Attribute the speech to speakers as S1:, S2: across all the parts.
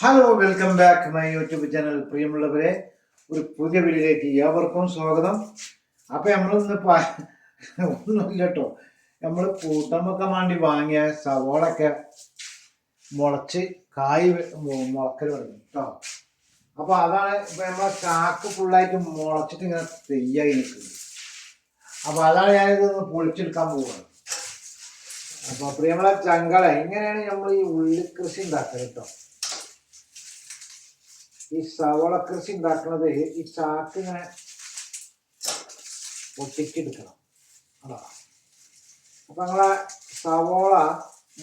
S1: Hello welcome back my YouTube channel പ്രിയമുള്ളവരെ ഒരു പുതിയ വീഡിയോയിലേക്ക് ഏവർക്കും സ്വാഗതം. അപ്പൊ നമ്മളിന്ന് ഒന്നുമില്ല കേട്ടോ നമ്മൾ കൂട്ടമൊക്കെ വേണ്ടി വാങ്ങിയ സവോളൊക്കെ മുളച്ച് കായ് മുളക്കൽ തുടങ്ങി കേട്ടോ അപ്പൊ അതാണ് ഇപ്പൊ നമ്മളെ ചാക്ക് ഫുള്ളായിട്ട് മുളച്ചിട്ട് ഇങ്ങനെ തെയ്യായി നിൽക്കുന്നത്. അപ്പൊ അതാണ് ഞാനിതൊന്ന് പൊളിച്ചെടുക്കാൻ പോകുന്നത് അപ്പൊ പ്രിയമുള്ള ചങ്കള എങ്ങനെയാണ് നമ്മൾ ഈ ഉള്ളി കൃഷി ഉണ്ടാക്കുക കേട്ടോ ഈ സവള കൃഷി ഉണ്ടാക്കുന്നത് ഈ ചാക്ക് ഇങ്ങനെ പൊട്ടിച്ചെടുക്കണം അതാ. അപ്പൊ നമ്മളെ സവോള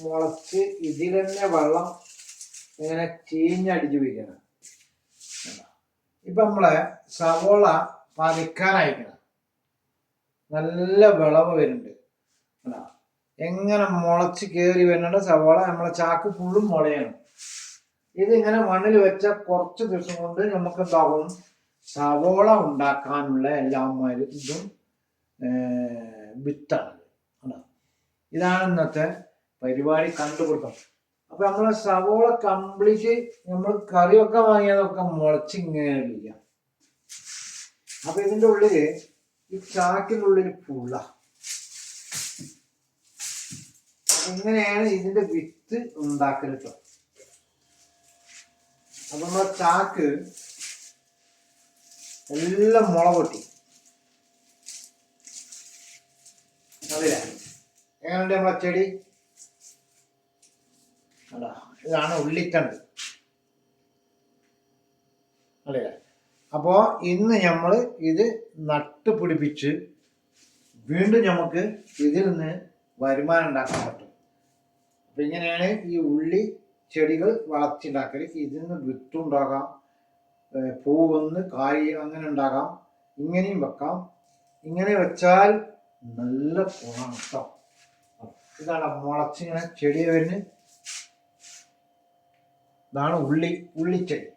S1: മുളച്ച് ഇതിൽ തന്നെ വെള്ളം ഇങ്ങനെ ചീഞ്ഞടിച്ച് വയ്ക്കണം. ഇപ്പൊ നമ്മളെ സവോള പറിക്കാനായിക്കണം. നല്ല വിളവ് വരുന്നുണ്ട്. എങ്ങനെ മുളച്ച് കയറി വരുന്നുണ്ട് സവോള? നമ്മളെ ചാക്ക് ഫുള്ളും മുളയാണ്. ഇതിങ്ങനെ മണ്ണിൽ വെച്ച കുറച്ച് ദിവസം കൊണ്ട് നമുക്ക് എന്താകും സവോള ഉണ്ടാക്കാനുള്ള എല്ലാ മരുന്നും വിത്താണ്. ഇതാണ് ഇന്നത്തെ പരിപാടി കണ്ടുപിടുത്തം. അപ്പൊ നമ്മളെ സവോള കംപ്ലീറ്റ് നമ്മൾ കറിയൊക്കെ വാങ്ങിയതൊക്കെ മുളച്ച് ഇങ്ങനെ ഇരിക്കാം അപ്പൊ ഇതിന്റെ ഉള്ളിൽ ഈ ചാക്കിനുള്ളിൽ പുള്ള ഇങ്ങനെയാണ് ഇതിന്റെ വിത്ത് ഉണ്ടാക്കൽ കേട്ടോ അപ്പൊ നമ്മളെ ചാക്ക് എല്ലാം മുള പൊട്ടി. അതില്ല എങ്ങനെയുണ്ട് നമ്മളെ ചെടി? ഇതാണ് ഉള്ളിത്തണ്ട്. അല്ലേ? അപ്പോ ഇന്ന് നമ്മൾ ഇത് നട്ട് പിടിപ്പിച്ച് വീണ്ടും നമുക്ക് ഇതിൽ നിന്ന് വരുമാനം ഉണ്ടാക്കാൻ പറ്റും. അപ്പൊ ഇങ്ങനെയാണ് ഈ ഉള്ളി ചെടികൾ വളർത്തിണ്ടാക്കൽ ഇതിൽ നിന്ന് വിത്തുണ്ടാകാം പൂവൊന്ന് കായ് അങ്ങനെ ഉണ്ടാകാം ഇങ്ങനെയും വെക്കാം. ഇങ്ങനെ വെച്ചാൽ നല്ല ഗുണമാണ് കേട്ടോ ഇതാണ് മുളച്ചിങ്ങനെ ചെടി വരുന്നത്. ഇതാണ് ഉള്ളി ഉള്ളിച്ചെടി.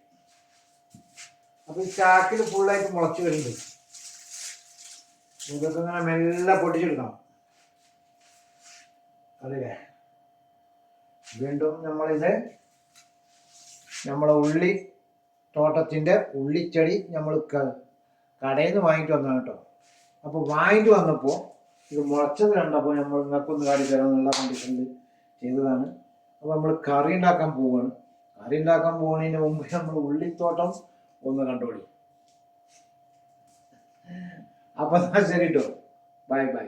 S1: അപ്പൊ ഈ ചാക്കിൽ ഫുള്ളായിട്ട് മുളച്ച് വരുന്നുണ്ട്. ഇതൊക്കെ ഇങ്ങനെ മെല്ലെ പൊട്ടിച്ചെടുക്കണം. അല്ലേ വീണ്ടും നമ്മളിത് നമ്മളെ ഉള്ളി തോട്ടത്തിന്റെ ഉള്ളിച്ചെടി നമ്മൾ കടയിൽ നിന്ന് വാങ്ങിട്ട് വന്നതാണ് കേട്ടോ. അപ്പൊ വാങ്ങിട്ട് വന്നപ്പോൾ ഇത് മുളച്ചത് കണ്ടപ്പോൾ നമ്മൾ നിങ്ങൾക്കൊന്ന് തരാം. എന്നുള്ള കണ്ടീഷനിൽ ചെയ്തതാണ്. അപ്പോൾ നമ്മൾ കറി ഉണ്ടാക്കാൻ പോവുകയാണ് കറി ഉണ്ടാക്കാൻ പോകുന്നതിന് മുമ്പ് നമ്മൾ ഉള്ളിത്തോട്ടം ഒന്ന് കണ്ടോളി. അപ്പൊ ശരി കേട്ടോ ബൈ ബൈ.